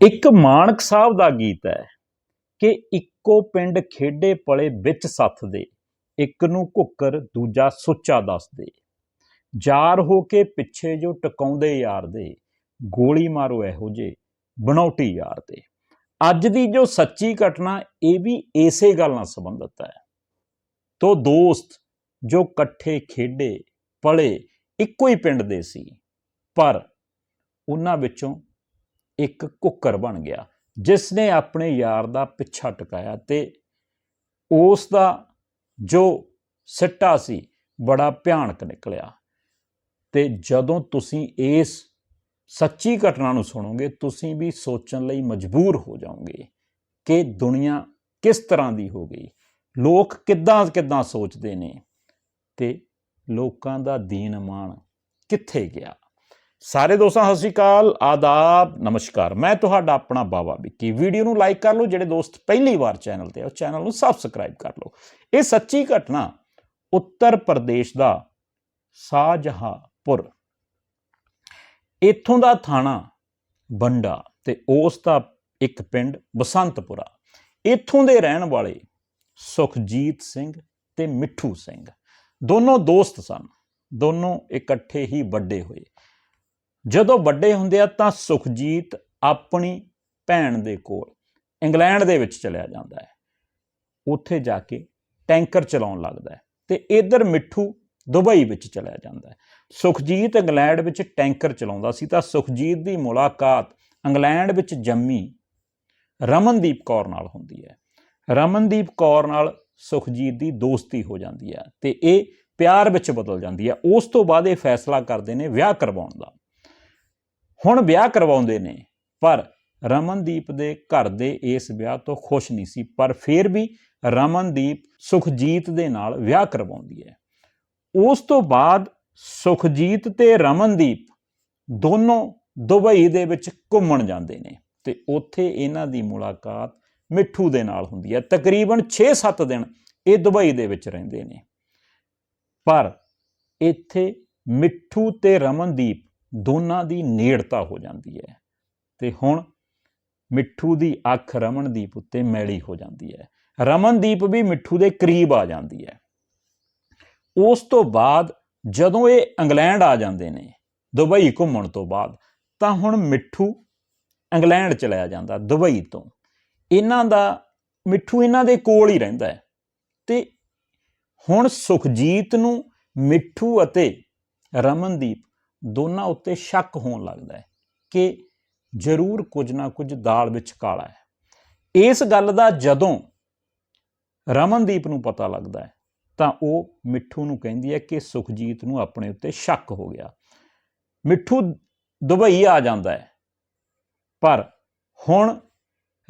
ਇੱਕ ਮਾਨਕ ਸਾਹਿਬ ਦਾ ਗੀਤ ਹੈ ਕਿ ਇੱਕੋ ਪਿੰਡ ਖੇਡੇ ਪਲੇ ਵਿੱਚ ਸੱਥ ਦੇ, ਇੱਕ ਨੂੰ ਘੁੱਕਰ ਦੂਜਾ ਸੁੱਚਾ ਦੱਸਦੇ ਯਾਰ ਹੋ ਕੇ ਪਿੱਛੇ ਜੋ ਟਕਾਉਂਦੇ ਯਾਰ ਦੇ, ਗੋਲੀ ਮਾਰੋ ਇਹੋ ਜੇ ਬਣਾਉਟੀ ਯਾਰ ਦੇ। ਅੱਜ ਦੀ ਜੋ ਸੱਚੀ ਘਟਨਾ, ਇਹ ਵੀ ਇਸੇ ਗੱਲ ਨਾਲ ਸੰਬੰਧਿਤ ਹੈ। ਤੋ ਦੋਸਤ ਜੋ ਇਕੱਠੇ ਖੇਡੇ ਪਲੇ, ਇੱਕੋ ਹੀ ਪਿੰਡ ਦੇ ਸੀ, ਪਰ ਉਹਨਾਂ ਵਿੱਚੋਂ ਇੱਕ ਕੁੱਕਰ ਬਣ ਗਿਆ ਜਿਸ ਨੇ ਆਪਣੇ ਯਾਰ ਦਾ ਪਿੱਛਾ ਟਕਾਇਆ ਤੇ ਉਸ ਦਾ ਜੋ ਸਿੱਟਾ ਸੀ ਬੜਾ ਭਿਆਨਕ ਨਿਕਲਿਆ। ਤੇ ਜਦੋਂ ਤੁਸੀਂ ਇਸ ਸੱਚੀ ਘਟਨਾ ਨੂੰ ਸੁਣੋਗੇ, ਤੁਸੀਂ ਵੀ ਸੋਚਣ ਲਈ ਮਜਬੂਰ ਹੋ ਜਾਓਗੇ ਕਿ ਦੁਨੀਆ ਕਿਸ ਤਰ੍ਹਾਂ ਦੀ ਹੋ ਗਈ। ਲੋਕ ਕਿੱਦਾਂ ਕਿੱਦਾਂ ਸੋਚਦੇ ਨੇ ਤੇ ਲੋਕਾਂ ਦਾ ਦੀਨ ਮਾਨ ਕਿੱਥੇ ਗਿਆ? ਸਾਰੇ ਦੋਸਤਾਂ, ਸਤਿ ਸ਼੍ਰੀ ਅਕਾਲ, ਆਦਾਬ, ਨਮਸਕਾਰ। ਮੈਂ ਤੁਹਾਡਾ ਆਪਣਾ ਬਾਵਾ ਵਿੱਕੀ। ਵੀਡੀਓ ਨੂੰ ਲਾਈਕ ਕਰ ਲਓ, ਜਿਹੜੇ ਦੋਸਤ ਪਹਿਲੀ ਵਾਰ ਚੈਨਲ ਤੇ ਆ, ਉਹ ਚੈਨਲ ਨੂੰ ਸਬਸਕ੍ਰਾਈਬ ਕਰ ਲਓ। ਇਹ ਸੱਚੀ ਘਟਨਾ ਉੱਤਰ ਪ੍ਰਦੇਸ਼ ਦਾ ਸ਼ਾਹਜਹਾਂਪੁਰ। ਇੱਥੋਂ ਦਾ ਥਾਣਾ ਬੰਡਾ ਤੇ ਉਸ ਦਾ ਇੱਕ ਪਿੰਡ ਬਸੰਤਪੁਰਾ। ਇੱਥੋਂ ਦੇ ਰਹਿਣ ਵਾਲੇ ਸੁਖਜੀਤ ਸਿੰਘ ਤੇ ਮਿੱਠੂ ਸਿੰਘ। ਦੋਨੋਂ ਦੋਸਤ ਸਨ। ਦੋਨੋਂ ਇਕੱਠੇ ਹੀ ਵੱਡੇ ਹੋਏ। ਜਦੋਂ ਵੱਡੇ ਹੁੰਦੇ ਆ ਤਾਂ ਸੁਖਜੀਤ ਆਪਣੀ ਭੈਣ ਦੇ ਕੋਲ ਇੰਗਲੈਂਡ ਦੇ ਵਿੱਚ ਚਲਿਆ ਜਾਂਦਾ ਹੈ। ਉੱਥੇ ਜਾ ਕੇ ਟੈਂਕਰ ਚਲਾਉਣ ਲੱਗਦਾ ਹੈ ਤੇ ਇਧਰ ਮਿੱਠੂ ਦੁਬਈ ਵਿੱਚ ਚਲਿਆ ਜਾਂਦਾ ਹੈ। ਸੁਖਜੀਤ ਇੰਗਲੈਂਡ ਵਿੱਚ ਟੈਂਕਰ ਚਲਾਉਂਦਾ ਸੀ ਤਾਂ ਸੁਖਜੀਤ ਦੀ ਮੁਲਾਕਾਤ ਇੰਗਲੈਂਡ ਵਿੱਚ ਜੰਮੀ ਰਮਨਦੀਪ ਕੌਰ ਨਾਲ ਹੁੰਦੀ ਹੈ। ਰਮਨਦੀਪ ਕੌਰ ਨਾਲ ਸੁਖਜੀਤ ਦੀ ਦੋਸਤੀ ਹੋ ਜਾਂਦੀ ਹੈ ਤੇ ਇਹ ਪਿਆਰ ਵਿੱਚ ਬਦਲ ਜਾਂਦੀ ਹੈ। ਉਸ ਤੋਂ ਬਾਅਦ ਇਹ ਫੈਸਲਾ ਕਰਦੇ ਨੇ ਵਿਆਹ ਕਰਵਾਉਣ ਦਾ। ਹੁਣ ਵਿਆਹ ਕਰਵਾਉਂਦੇ ਨੇ, ਪਰ ਰਮਨਦੀਪ ਦੇ ਘਰ ਦੇ ਇਸ ਵਿਆਹ ਤੋਂ ਖੁਸ਼ ਨਹੀਂ ਸੀ, ਪਰ ਫਿਰ ਵੀ ਰਮਨਦੀਪ ਸੁਖਜੀਤ ਦੇ ਨਾਲ ਵਿਆਹ ਕਰਵਾਉਂਦੀ ਹੈ। ਉਸ ਤੋਂ ਬਾਅਦ ਸੁਖਜੀਤ ਤੇ ਰਮਨਦੀਪ ਦੋਨੋਂ ਦੁਬਈ ਦੇ ਵਿੱਚ ਘੁੰਮਣ ਜਾਂਦੇ ਨੇ ਤੇ ਉੱਥੇ ਇਹਨਾਂ ਦੀ ਮੁਲਾਕਾਤ ਮਿੱਠੂ ਦੇ ਨਾਲ ਹੁੰਦੀ ਹੈ। ਤਕਰੀਬਨ 6-7 ਦਿਨ ਇਹ ਦੁਬਈ ਦੇ ਵਿੱਚ ਰਹਿੰਦੇ ਨੇ। ਪਰ ਇੱਥੇ ਮਿੱਠੂ ਤੇ ਰਮਨਦੀਪ ਦੋਨਾਂ ਦੀ ਨੇੜਤਾ ਹੋ ਜਾਂਦੀ ਹੈ ਤੇ ਹੁਣ ਮਿੱਠੂ ਦੀ ਅੱਖ ਰਮਨਦੀਪ ਉੱਤੇ ਮੈਲੀ ਹੋ ਜਾਂਦੀ ਹੈ। ਰਮਨਦੀਪ ਵੀ ਮਿੱਠੂ ਦੇ ਕਰੀਬ ਆ ਜਾਂਦੀ ਹੈ। ਉਸ ਤੋਂ ਬਾਅਦ ਜਦੋਂ ਇਹ ਇੰਗਲੈਂਡ ਆ ਜਾਂਦੇ ਨੇ, ਦੁਬਈ ਘੁੰਮਣ ਤੋਂ ਬਾਅਦ, ਤਾਂ ਹੁਣ ਮਿੱਠੂ ਇੰਗਲੈਂਡ ਚਲਿਆ ਜਾਂਦਾ, ਦੁਬਈ ਤੋਂ। ਇਹਨਾਂ ਦਾ, ਮਿੱਠੂ ਇਹਨਾਂ ਦੇ ਕੋਲ ਹੀ ਰਹਿੰਦਾ ਹੈ। ਤੇ ਹੁਣ ਸੁਖਜੀਤ ਨੂੰ ਮਿੱਠੂ ਅਤੇ ਰਮਨਦੀਪ ਦੋਨਾਂ ਉੱਤੇ ਸ਼ੱਕ ਹੋਣ ਲੱਗਦਾ ਹੈ ਕਿ ਜ਼ਰੂਰ ਕੁਝ ਨਾ ਕੁਝ ਦਾਲ ਵਿੱਚ ਕਾਲਾ ਹੈ। ਇਸ ਗੱਲ ਦਾ ਜਦੋਂ ਰਮਨਦੀਪ ਨੂੰ ਪਤਾ ਲੱਗਦਾ ਹੈ, ਤਾਂ ਉਹ ਮਿੱਠੂ ਨੂੰ ਕਹਿੰਦੀ ਹੈ ਕਿ ਸੁਖਜੀਤ ਨੂੰ ਆਪਣੇ ਉੱਤੇ ਸ਼ੱਕ ਹੋ ਗਿਆ। ਮਿੱਠੂ ਦੁਬਈ ਆ ਜਾਂਦਾ ਹੈ। ਪਰ ਹੁਣ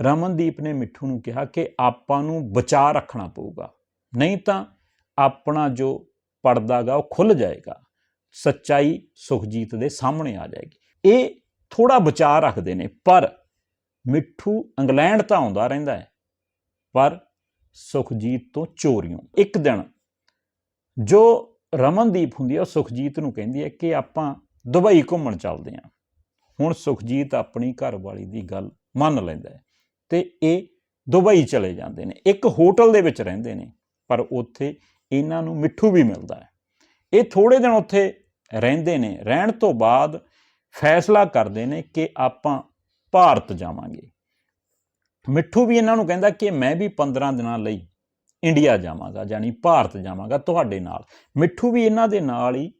ਰਮਨਦੀਪ ਨੇ ਮਿੱਠੂ ਨੂੰ ਕਿਹਾ ਕਿ ਆਪਾਂ ਨੂੰ ਬਚਾ ਰੱਖਣਾ ਪਊਗਾ, ਨਹੀਂ ਤਾਂ ਆਪਣਾ ਜੋ ਪਰਦਾ ਗਾ ਉਹ ਖੁੱਲ ਜਾਏਗਾ। ਸੱਚਾਈ ਸੁਖਜੀਤ ਦੇ ਸਾਹਮਣੇ ਆ ਜਾਏਗੀ। ਇਹ ਥੋੜਾ ਬਚਾ ਰੱਖਦੇ ਨੇ, ਪਰ ਮਿੱਠੂ ਇੰਗਲੈਂਡ ਤਾਂ ਆਉਂਦਾ ਰਹਿੰਦਾ ਹੈ, ਪਰ ਸੁਖਜੀਤ ਤੋਂ ਚੋਰੀਆਂ ਇੱਕ ਦਿਨ ਜੋ ਰਮਨਦੀਪ ਹੁੰਦੀ ਹੈ, ਉਹ ਸੁਖਜੀਤ ਨੂੰ ਕਹਿੰਦੀ ਹੈ ਕਿ ਆਪਾਂ ਦੁਬਈ ਘੁੰਮਣ ਚੱਲਦੇ ਹਾਂ। ਹੁਣ ਸੁਖਜੀਤ ਆਪਣੀ ਘਰਵਾਲੀ ਦੀ ਗੱਲ ਮੰਨ ਲੈਂਦਾ ਹੈ ਤੇ ਇਹ ਦੁਬਈ ਚਲੇ ਜਾਂਦੇ ਨੇ। ਇੱਕ ਹੋਟਲ ਦੇ ਵਿੱਚ ਰਹਿੰਦੇ ਨੇ, ਪਰ ਉੱਥੇ ਇਹਨਾਂ ਨੂੰ ਮਿੱਠੂ ਵੀ ਮਿਲਦਾ ਹੈ। ਇਹ ਥੋੜੇ ਦਿਨ ਉੱਥੇ ਰਹਿੰਦੇ ਨੇ, ਰਹਿਣ ਤੋਂ ਬਾਅਦ ਫੈਸਲਾ ਕਰਦੇ ਨੇ ਕਿ ਆਪਾਂ ਭਾਰਤ ਜਾਵਾਂਗੇ। ਮਿੱਠੂ ਵੀ ਇਹਨਾਂ ਨੂੰ ਕਹਿੰਦਾ ਕਿ ਮੈਂ ਵੀ 15 ਦਿਨਾਂ ਲਈ ਇੰਡੀਆ ਜਾਵਾਂਗਾ, ਯਾਨੀ ਭਾਰਤ ਜਾਵਾਂਗਾ ਤੁਹਾਡੇ ਨਾਲ। ਮਿੱਠੂ ਵੀ ਇਹਨਾਂ ਦੇ ਨਾਲ ਹੀ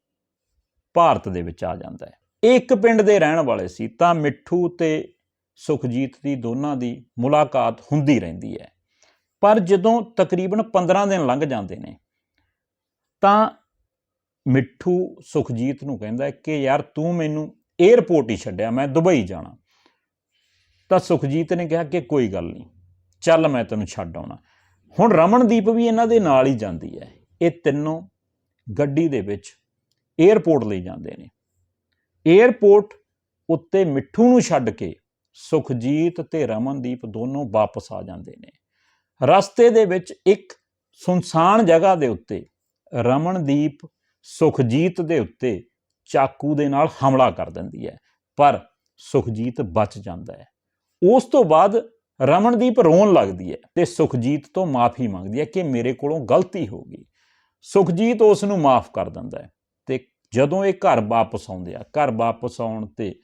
ਭਾਰਤ ਦੇ ਵਿੱਚ ਆ ਜਾਂਦਾ ਹੈ। ਇਹ ਇੱਕ ਪਿੰਡ ਦੇ ਰਹਿਣ ਵਾਲੇ ਸੀ, ਤਾਂ ਮਿੱਠੂ ਤੇ ਸੁਖਜੀਤ ਦੀ ਦੋਨਾਂ ਦੀ ਮੁਲਾਕਾਤ ਹੁੰਦੀ ਰਹਿੰਦੀ ਹੈ। ਪਰ ਜਦੋਂ ਤਕਰੀਬਨ 15 ਦਿਨ ਲੰਘ ਜਾਂਦੇ ਨੇ, ਤਾਂ ਮਿੱਠੂ ਸੁਖਜੀਤ ਨੂੰ ਕਹਿੰਦਾ ਕਿ ਯਾਰ ਤੂੰ ਮੈਨੂੰ 에ਅਰਪੋਰਟ ਹੀ ਛੱਡਿਆ, ਮੈਂ ਦੁਬਈ ਜਾਣਾ। ਤਾਂ ਸੁਖਜੀਤ ਨੇ ਕਿਹਾ ਕਿ ਕੋਈ ਗੱਲ ਨਹੀਂ, ਚੱਲ ਮੈਂ ਤੈਨੂੰ ਛੱਡ ਆਉਣਾ। ਹੁਣ ਰਮਨਦੀਪ ਵੀ ਇਹਨਾਂ ਦੇ ਨਾਲ ਹੀ ਜਾਂਦੀ ਹੈ। ਇਹ ਤਿੰਨੋਂ ਗੱਡੀ ਦੇ ਵਿੱਚ 에ਅਰਪੋਰਟ ਲਈ ਜਾਂਦੇ ਨੇ। 에ਅਰਪੋਰਟ ਉੱਤੇ ਮਿੱਠੂ ਨੂੰ ਛੱਡ ਕੇ ਸੁਖਜੀਤ ਤੇ ਰਮਨਦੀਪ ਦੋਨੋਂ ਵਾਪਸ ਆ ਜਾਂਦੇ ਨੇ। ਰਸਤੇ ਦੇ ਵਿੱਚ ਇੱਕ ਸੁਨਸਾਨ ਜਗ੍ਹਾ ਦੇ ਉੱਤੇ ਰਮਨਦੀਪ ਸੁਖਜੀਤ ਦੇ ਉੱਤੇ ਚਾਕੂ ਦੇ ਨਾਲ ਹਮਲਾ ਕਰ ਦਿੰਦੀ ਹੈ, ਪਰ ਸੁਖਜੀਤ ਬਚ ਜਾਂਦਾ ਹੈ। ਉਸ ਤੋਂ ਬਾਅਦ ਰਮਨਦੀਪ ਰੋਣ ਲੱਗਦੀ ਹੈ ਤੇ ਸੁਖਜੀਤ ਤੋਂ ਮਾਫੀ ਮੰਗਦੀ ਹੈ ਕਿ ਮੇਰੇ ਕੋਲੋਂ ਗਲਤੀ ਹੋ ਗਈ। ਸੁਖਜੀਤ ਉਸ ਨੂੰ ਮਾਫ ਕਰ ਦਿੰਦਾ ਹੈ ਤੇ ਜਦੋਂ ਇਹ ਘਰ ਵਾਪਸ ਆਉਂਦੇ ਆ, ਘਰ ਵਾਪਸ ਆਉਣ ਤੇ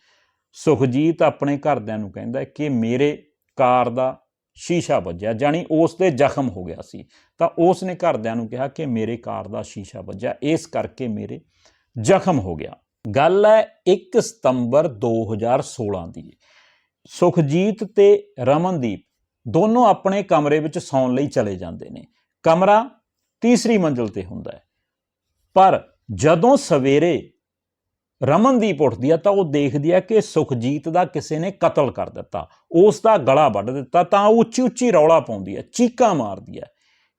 ਸੁਖਜੀਤ ਆਪਣੇ ਘਰਦਿਆਂ ਨੂੰ ਕਹਿੰਦਾ ਕਿ ਮੇਰੇ ਕਾਰ ਦਾ ਸ਼ੀਸ਼ਾ ਵੱਜਿਆ, ਜਾਣੀ ਉਸ ਤੇ ਜ਼ਖਮ ਹੋ ਗਿਆ ਸੀ। ਤਾਂ ਉਸ ਨੇ ਘਰਦਿਆਂ ਨੂੰ ਕਿਹਾ ਕਿ ਮੇਰੇ ਕਾਰ ਦਾ ਸ਼ੀਸ਼ਾ ਵੱਜਿਆ, ਇਸ ਕਰਕੇ ਮੇਰੇ ਜ਼ਖਮ ਹੋ ਗਿਆ। ਗੱਲ ਹੈ 1 ਸਤੰਬਰ 2016 ਦੀ। ਸੁਖਜੀਤ ਤੇ ਰਮਨਦੀਪ ਦੋਨੋਂ ਆਪਣੇ ਕਮਰੇ ਵਿੱਚ ਸੌਣ ਲਈ ਚਲੇ ਜਾਂਦੇ ਨੇ। ਕਮਰਾ ਤੀਸਰੀ ਮੰਜ਼ਲ ਤੇ ਹੁੰਦਾ ਹੈ। ਪਰ ਜਦੋਂ ਸਵੇਰੇ ਰਮਨਦੀਪ ਉੱਠਦੀ ਆ ਤਾਂ ਉਹ ਦੇਖਦੀ ਆ ਕਿ ਸੁਖਜੀਤ ਦਾ ਕਿਸੇ ਨੇ ਕਤਲ ਕਰ ਦਿੱਤਾ। ਉਸ ਦਾ ਗਲਾ ਵੱਢ ਦਿੱਤਾ ਤਾਂ ਉਹ ਉੱਚੀ ਉੱਚੀ ਰੌਲਾ ਪਾਉਂਦੀ ਹੈ ਚੀਕਾਂ ਮਾਰਦੀ ਹੈ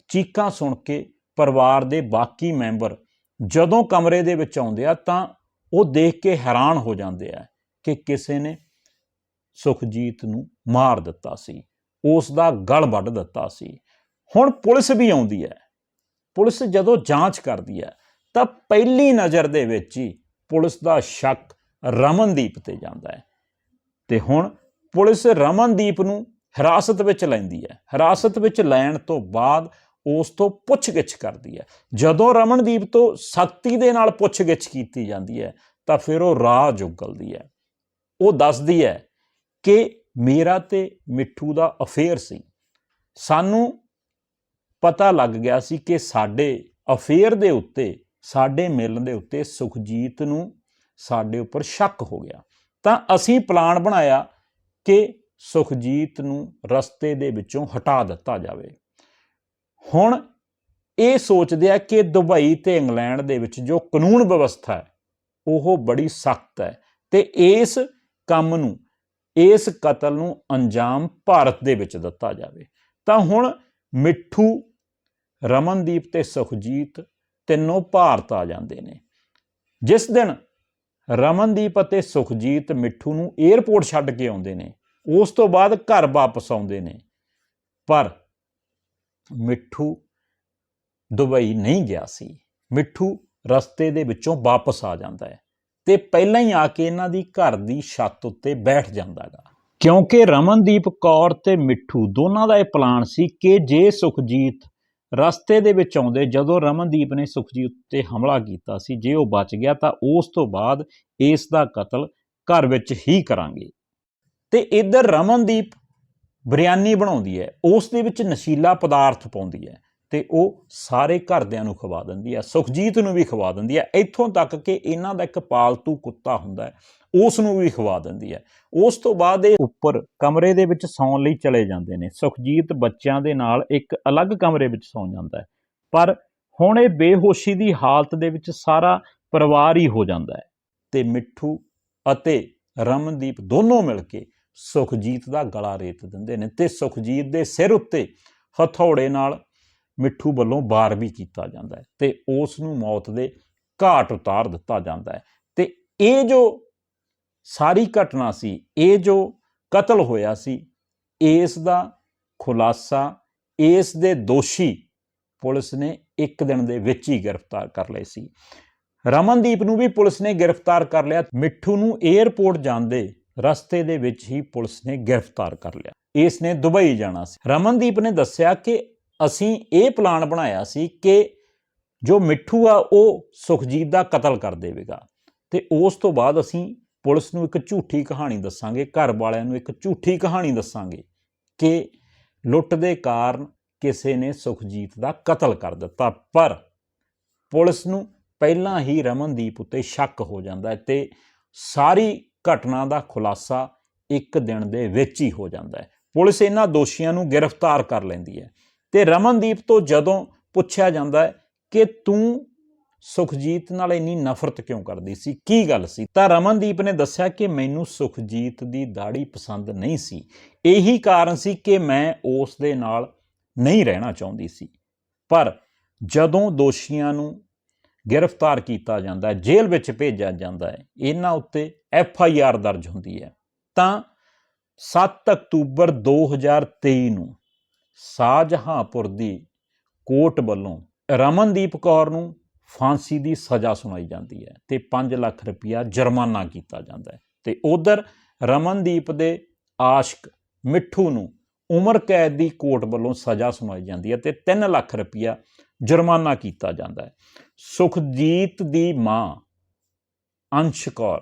ਚੀਕਾਂ ਸੁਣ ਕੇ ਪਰਿਵਾਰ ਦੇ ਬਾਕੀ ਮੈਂਬਰ ਜਦੋਂ ਕਮਰੇ ਦੇ ਵਿੱਚ ਆਉਂਦੇ ਆ ਤਾਂ ਉਹ ਦੇਖ ਕੇ ਹੈਰਾਨ ਹੋ ਜਾਂਦੇ ਆ ਕਿ ਕਿਸੇ ਨੇ ਸੁਖਜੀਤ ਨੂੰ ਮਾਰ ਦਿੱਤਾ ਸੀ, ਉਸ ਦਾ ਗਲ ਵੱਢ ਦਿੱਤਾ ਸੀ। ਹੁਣ ਪੁਲਿਸ ਵੀ ਆਉਂਦੀ ਹੈ। ਪੁਲਿਸ ਜਦੋਂ ਜਾਂਚ ਕਰਦੀ ਹੈ ਤਾਂ ਪਹਿਲੀ ਨਜ਼ਰ ਦੇ ਵਿੱਚ ਹੀ ਪੁਲਿਸ ਦਾ ਸ਼ੱਕ ਰਮਨਦੀਪ ਤੇ ਜਾਂਦਾ ਹੈ। ਤੇ ਹੁਣ ਪੁਲਿਸ ਰਮਨਦੀਪ ਨੂੰ ਹਿਰਾਸਤ ਵਿੱਚ ਲੈਂਦੀ ਹੈ। ਹਿਰਾਸਤ ਵਿੱਚ ਲੈਣ ਤੋਂ ਬਾਅਦ ਉਸ ਤੋਂ ਪੁੱਛਗਿੱਛ ਕਰਦੀ ਹੈ। ਜਦੋਂ ਰਮਨਦੀਪ ਤੋਂ ਸਖਤੀ ਦੇ ਨਾਲ ਪੁੱਛਗਿੱਛ ਕੀਤੀ ਜਾਂਦੀ ਹੈ, ਤਾਂ ਫਿਰ ਉਹ ਰਾਹ ਉਗਲਦੀ ਹੈ। ਉਹ ਦੱਸਦੀ ਹੈ ਕਿ ਮੇਰਾ ਤੇ ਮਿੱਠੂ ਦਾ ਅਫੇਅਰ ਸੀ। ਸਾਨੂੰ ਪਤਾ ਲੱਗ ਗਿਆ ਸੀ ਕਿ ਸਾਡੇ ਅਫੇਅਰ ਦੇ ਉੱਤੇ ਸਾਡੇ ਮਿਲਣ ਦੇ ਉੱਤੇ ਸੁਖਜੀਤ ਨੂੰ ਸਾਡੇ ਉੱਪਰ ਸ਼ੱਕ ਹੋ ਗਿਆ। ਤਾਂ ਅਸੀਂ ਪਲਾਨ ਬਣਾਇਆ ਕਿ ਸੁਖਜੀਤ ਨੂੰ ਰਸਤੇ ਦੇ ਵਿੱਚੋਂ ਹਟਾ ਦਿੱਤਾ ਜਾਵੇ। ਹੁਣ ਇਹ ਸੋਚਦੇ ਆ ਕਿ ਦੁਬਈ ਤੇ ਇੰਗਲੈਂਡ ਦੇ ਵਿੱਚ ਜੋ ਕਾਨੂੰਨ ਵਿਵਸਥਾ ਹੈ, ਉਹ ਬੜੀ ਸਖਤ ਹੈ ਤੇ ਇਸ ਕੰਮ ਨੂੰ, ਇਸ ਕਤਲ ਨੂੰ ਅੰਜਾਮ ਭਾਰਤ ਦੇ ਵਿੱਚ ਦਿੱਤਾ ਜਾਵੇ। ਤਾਂ ਹੁਣ ਮਿੱਠੂ, ਰਮਨਦੀਪ ਤੇ ਸੁਖਜੀਤ ਤਿੰਨੋਂ ਭਾਰਤ ਆ ਜਾਂਦੇ ਨੇ। ਜਿਸ ਦਿਨ ਰਮਨਦੀਪ ਅਤੇ ਸੁਖਜੀਤ ਮਿੱਠੂ ਨੂੰ 에ਅਰਪੋਰਟ ਛੱਡ ਕੇ ਆਉਂਦੇ ਨੇ, ਉਸ ਤੋਂ ਬਾਅਦ ਘਰ ਵਾਪਸ ਆਉਂਦੇ ਨੇ। ਪਰ ਮਿੱਠੂ ਦੁਬਈ ਨਹੀਂ ਗਿਆ ਸੀ। ਮਿੱਠੂ ਰਸਤੇ ਦੇ ਵਿੱਚੋਂ ਵਾਪਸ ਆ ਜਾਂਦਾ ਹੈ ਤੇ ਪਹਿਲਾਂ ਹੀ ਆ ਕੇ ਇਹਨਾਂ ਦੀ ਘਰ ਦੀ ਛੱਤ ਉੱਤੇ ਬੈਠ ਜਾਂਦਾਗਾ ਕਿਉਂਕਿ ਰਮਨਦੀਪ ਕੌਰ ਤੇ ਮਿੱਠੂ ਦੋਨਾਂ ਦਾ ਇਹ ਪਲਾਨ ਸੀ ਕਿ ਜੇ ਸੁਖਜੀਤ ਰਸਤੇ ਦੇ ਵਿੱਚ ਆਉਂਦੇ ਜਦੋਂ ਰਮਨਦੀਪ ਨੇ ਸੁਖਜੀਤ ਉੱਤੇ ਹਮਲਾ ਕੀਤਾ ਸੀ, ਜੇ ਉਹ ਬਚ ਗਿਆ ਤਾਂ ਉਸ ਤੋਂ ਬਾਅਦ ਇਸ ਦਾ ਕਤਲ ਘਰ ਵਿੱਚ ਹੀ ਕਰਾਂਗੇ। ਤੇ ਇੱਧਰ ਰਮਨਦੀਪ ਬਿਰਿਆਨੀ ਬਣਾਉਂਦੀ ਹੈ, ਉਸ ਦੇ ਵਿੱਚ ਨਸ਼ੀਲਾ ਪਦਾਰਥ ਪਾਉਂਦੀ ਹੈ। ਤੇ ਉਹ ਸਾਰੇ ਘਰਦਿਆਂ ਨੂੰ ਖਵਾ ਦਿੰਦੀ ਹੈ, ਸੁਖਜੀਤ ਨੂੰ ਵੀ ਖਵਾ ਦਿੰਦੀ ਹੈ। ਇੱਥੋਂ ਤੱਕ ਕਿ ਇਹਨਾਂ ਦਾ ਇੱਕ ਪਾਲਤੂ ਕੁੱਤਾ ਹੁੰਦਾ ਹੈ, ਉਸ ਨੂੰ ਵੀ ਖਵਾ ਦਿੰਦੀ ਹੈ। ਉਸ ਤੋਂ ਬਾਅਦ ਇਹ ਉੱਪਰ ਕਮਰੇ ਦੇ ਵਿੱਚ ਸੌਣ ਲਈ ਚਲੇ ਜਾਂਦੇ ਨੇ। ਸੁਖਜੀਤ ਬੱਚਿਆਂ ਦੇ ਨਾਲ ਇੱਕ ਅਲੱਗ ਕਮਰੇ ਵਿੱਚ ਸੌਂ ਜਾਂਦਾ ਹੈ। ਪਰ ਹੁਣ ਇਹ ਬੇਹੋਸ਼ੀ ਦੀ ਹਾਲਤ ਦੇ ਵਿੱਚ ਸਾਰਾ ਪਰਿਵਾਰ ਹੀ ਹੋ ਜਾਂਦਾ ਹੈ ਤੇ ਮਿੱਠੂ ਅਤੇ ਰਮਨਦੀਪ ਦੋਨੋਂ ਮਿਲ ਕੇ ਸੁਖਜੀਤ ਦਾ ਗਲਾ ਰੇਤ ਦਿੰਦੇ ਨੇ ਤੇ ਸੁਖਜੀਤ ਦੇ ਸਿਰ ਉੱਤੇ ਹਥੌੜੇ ਨਾਲ ਮਿੱਠੂ ਵੱਲੋਂ ਬਾਰ ਵੀ ਕੀਤਾ ਜਾਂਦਾ ਹੈ ਤੇ ਉਸ ਨੂੰ ਮੌਤ ਦੇ ਘਾਟ ਉਤਾਰ ਦਿੱਤਾ ਜਾਂਦਾ ਹੈ। ਤੇ ਇਹ ਜੋ ਸਾਰੀ ਘਟਨਾ ਸੀ, ਇਹ ਜੋ ਕਤਲ ਹੋਇਆ ਸੀ, ਇਸ ਦਾ ਖੁਲਾਸਾ, ਇਸ ਦੇ ਦੋਸ਼ੀ ਪੁਲਿਸ ਨੇ ਇੱਕ ਦਿਨ ਦੇ ਵਿੱਚ ਹੀ ਗ੍ਰਿਫਤਾਰ ਕਰ ਲਏ ਸੀ। ਰਮਨਦੀਪ ਨੂੰ ਵੀ ਪੁਲਿਸ ਨੇ ਗ੍ਰਿਫਤਾਰ ਕਰ ਲਿਆ। ਮਿੱਠੂ ਨੂੰ 에ਅਰਪੋਰਟ ਜਾਂਦੇ ਰਸਤੇ ਦੇ ਵਿੱਚ ਹੀ ਪੁਲਿਸ ਨੇ ਗ੍ਰਿਫਤਾਰ ਕਰ ਲਿਆ। ਇਸ ਨੇ ਦੁਬਈ ਜਾਣਾ ਸੀ। ਰਮਨਦੀਪ ਨੇ ਦੱਸਿਆ ਕਿ ਅਸੀਂ ਇਹ ਪਲਾਨ ਬਣਾਇਆ ਸੀ ਕਿ ਜੋ ਮਿੱਠੂ ਆ, ਉਹ ਸੁਖਜੀਤ ਦਾ ਕਤਲ ਕਰ ਦੇਵੇਗਾ। ਤੇ ਉਸ ਤੋਂ ਬਾਅਦ ਅਸੀਂ ਪੁਲਿਸ ਨੂੰ ਇੱਕ ਝੂਠੀ ਕਹਾਣੀ ਦੱਸਾਂਗੇ, ਘਰ ਵਾਲਿਆਂ ਨੂੰ ਇੱਕ ਝੂਠੀ ਕਹਾਣੀ ਦੱਸਾਂਗੇ ਕਿ ਲੁੱਟ ਦੇ ਕਾਰਨ ਕਿਸੇ ਨੇ ਸੁਖਜੀਤ ਦਾ ਕਤਲ ਕਰ ਦਿੱਤਾ। ਪਰ ਪੁਲਿਸ ਨੂੰ ਪਹਿਲਾਂ ਹੀ ਰਮਨਦੀਪ ਉੱਤੇ ਸ਼ੱਕ ਹੋ ਜਾਂਦਾ ਹੈ ਤੇ ਸਾਰੀ ਘਟਨਾ ਦਾ ਖੁਲਾਸਾ ਇੱਕ ਦਿਨ ਦੇ ਵਿੱਚ ਹੀ ਹੋ ਜਾਂਦਾ ਹੈ। ਪੁਲਿਸ ਇਹਨਾਂ ਦੋਸ਼ੀਆਂ ਨੂੰ ਗ੍ਰਿਫਤਾਰ ਕਰ ਲੈਂਦੀ ਹੈ। ਤੇ ਰਮਨਦੀਪ ਤੋਂ ਜਦੋਂ ਪੁੱਛਿਆ ਜਾਂਦਾ ਕਿ ਤੂੰ ਸੁਖਜੀਤ ਨਾਲ ਇੰਨੀ ਨਫ਼ਰਤ ਕਿਉਂ ਕਰਦੀ ਸੀ? ਕੀ ਗੱਲ ਸੀ? ਤਾਂ ਰਮਨਦੀਪ ਨੇ ਦੱਸਿਆ ਕਿ ਮੈਨੂੰ ਸੁਖਜੀਤ ਦੀ ਦਾੜੀ ਪਸੰਦ ਨਹੀਂ ਸੀ। ਇਹੀ ਕਾਰਨ ਸੀ ਕਿ ਮੈਂ ਉਸ ਦੇ ਨਾਲ ਨਹੀਂ ਰਹਿਣਾ ਚਾਹੁੰਦੀ ਸੀ। ਪਰ ਜਦੋਂ ਦੋਸ਼ੀਆਂ ਨੂੰ ਗ੍ਰਿਫਤਾਰ ਕੀਤਾ ਜਾਂਦਾ ਹੈ, ਜੇਲ੍ਹ ਵਿੱਚ ਭੇਜਿਆ ਜਾਂਦਾ ਹੈ, ਇਹਨਾਂ ਉੱਤੇ ਐਫ ਆਈ ਆਰ ਦਰਜ ਹੁੰਦੀ ਹੈ, ਤਾਂ 7 ਅਕਤੂਬਰ 2023 ਨੂੰ ਸ਼ਾਹਜਹਾਂਪੁਰ ਦੀ ਕੋਰਟ ਵੱਲੋਂ ਰਮਨਦੀਪ ਕੌਰ ਨੂੰ ਫਾਂਸੀ ਦੀ ਸਜ਼ਾ ਸੁਣਾਈ ਜਾਂਦੀ ਹੈ ਤੇ 5 ਲੱਖ ਰੁਪਇਆ ਜੁਰਮਾਨਾ ਕੀਤਾ ਜਾਂਦਾ ਹੈ। ਤੇ ਉਧਰ ਰਮਨਦੀਪ ਦੇ ਆਸ਼ਕ ਮਿੱਠੂ ਨੂੰ ਉਮਰ ਕੈਦ ਦੀ ਕੋਰਟ ਵੱਲੋਂ ਸਜ਼ਾ ਸੁਣਾਈ ਜਾਂਦੀ ਹੈ ਤੇ 3 ਲੱਖ ਰੁਪਇਆ ਜੁਰਮਾਨਾ ਕੀਤਾ ਜਾਂਦਾ ਹੈ। ਸੁਖਜੀਤ ਦੀ ਮਾਂ ਅੰਸ਼ ਕੌਰ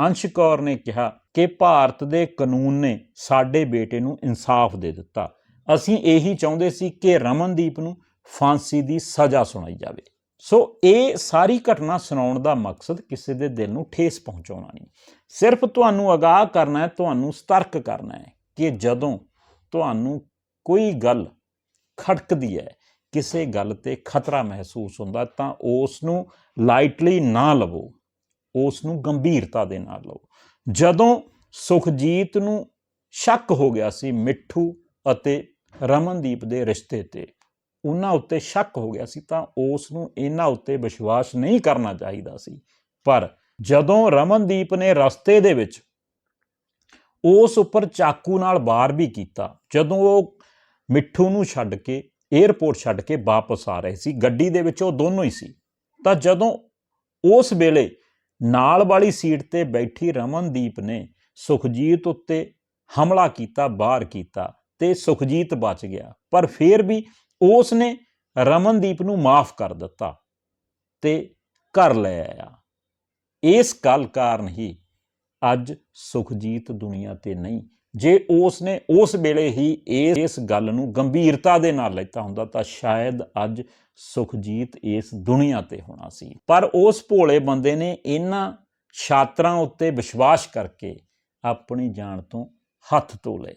ਅੰਸ਼ ਕੌਰ ਨੇ ਕਿਹਾ ਕਿ ਭਾਰਤ ਦੇ ਕਾਨੂੰਨ ਨੇ ਸਾਡੇ ਬੇਟੇ ਨੂੰ ਇਨਸਾਫ ਦੇ ਦਿੱਤਾ। ਅਸੀਂ ਇਹੀ ਚਾਹੁੰਦੇ ਸੀ ਕਿ ਰਮਨਦੀਪ ਨੂੰ ਫਾਂਸੀ ਦੀ ਸਜ਼ਾ ਸੁਣਾਈ ਜਾਵੇ। ਸੋ ਇਹ ਸਾਰੀ ਘਟਨਾ ਸੁਣਾਉਣ ਦਾ ਮਕਸਦ ਕਿਸੇ ਦੇ ਦਿਲ ਨੂੰ ਠੇਸ ਪਹੁੰਚਾਉਣਾ ਨਹੀਂ। ਸਿਰਫ ਤੁਹਾਨੂੰ ਅਗਾਹ ਕਰਨਾ ਹੈ, ਤੁਹਾਨੂੰ ਸਤਰਕ ਕਰਨਾ ਹੈ ਕਿ ਜਦੋਂ ਤੁਹਾਨੂੰ ਕੋਈ ਗੱਲ ਖੜਕਦੀ ਹੈ, ਕਿਸੇ ਗੱਲ ਤੇ ਖਤਰਾ ਮਹਿਸੂਸ ਹੁੰਦਾ ਤਾਂ ਉਸ ਨੂੰ ਲਾਈਟਲੀ ਨਾ ਲਵੋ। ਉਸ ਨੂੰ ਗੰਭੀਰਤਾ ਦੇ ਨਾਲ ਲਵੋ। ਜਦੋਂ ਸੁਖਜੀਤ ਨੂੰ ਸ਼ੱਕ ਹੋ ਗਿਆ ਸੀ ਮਿੱਠੂ ਅਤੇ ਰਮਨਦੀਪ ਦੇ ਰਿਸ਼ਤੇ ਤੇ। ਉਹਨਾਂ ਉੱਤੇ ਸ਼ੱਕ ਹੋ ਗਿਆ ਸੀ ਤਾਂ ਉਸ ਨੂੰ ਇਹਨਾਂ ਉੱਤੇ ਵਿਸ਼ਵਾਸ ਨਹੀਂ ਕਰਨਾ ਚਾਹੀਦਾ ਸੀ। ਪਰ ਜਦੋਂ ਰਮਨਦੀਪ ਨੇ ਰਸਤੇ ਦੇ ਵਿੱਚ ਉਸ ਉੱਪਰ ਚਾਕੂ ਨਾਲ ਵਾਰ ਵੀ ਕੀਤਾ, ਜਦੋਂ ਉਹ ਮਿੱਠੂ ਨੂੰ ਛੱਡ ਕੇ 에ਅਰਪੋਰਟ ਛੱਡ ਕੇ ਵਾਪਸ ਆ ਰਹੇ ਸੀ, ਗੱਡੀ ਦੇ ਵਿੱਚ ਉਹ ਦੋਨੋਂ ਹੀ ਸੀ। ਤਾਂ ਜਦੋਂ ਉਸ ਵੇਲੇ ਨਾਲ ਵਾਲੀ ਸੀਟ ਤੇ ਬੈਠੀ ਰਮਨਦੀਪ ਨੇ ਸੁਖਜੀਤ ਉੱਤੇ ਹਮਲਾ ਕੀਤਾ ਬਾਹਰ ਕੀਤਾ ਤੇ ਸੁਖਜੀਤ ਬਚ ਗਿਆ। ਪਰ ਫਿਰ ਵੀ ਉਸ ਨੇ ਰਮਨਦੀਪ ਨੂੰ ਮਾਫ ਕਰ ਦਿੱਤਾ ਤੇ ਘਰ ਲੈ ਆਇਆ। ਇਸ ਗੱਲ ਕਾਰਨ ਹੀ ਅੱਜ ਸੁਖਜੀਤ ਦੁਨੀਆ ਤੇ ਨਹੀਂ। ਜੇ ਉਸ ਨੇ ਉਸ ਵੇਲੇ ਹੀ ਇਸ ਇਸ ਗੱਲ ਨੂੰ ਗੰਭੀਰਤਾ ਦੇ ਨਾਲ ਲੈਤਾ ਹੁੰਦਾ ਤਾਂ ਸ਼ਾਇਦ ਅੱਜ ਸੁਖਜੀਤ ਇਸ ਦੁਨੀਆ ਤੇ ਹੋਣਾ ਸੀ। ਪਰ ਉਸ ਭੋਲੇ ਬੰਦੇ ਨੇ ਇਹਨਾਂ ਛਾਤਰਾਂ ਉੱਤੇ ਵਿਸ਼ਵਾਸ ਕਰਕੇ ਆਪਣੀ ਜਾਨ ਤੋਂ ਹੱਥ ਧੋ ਲਏ।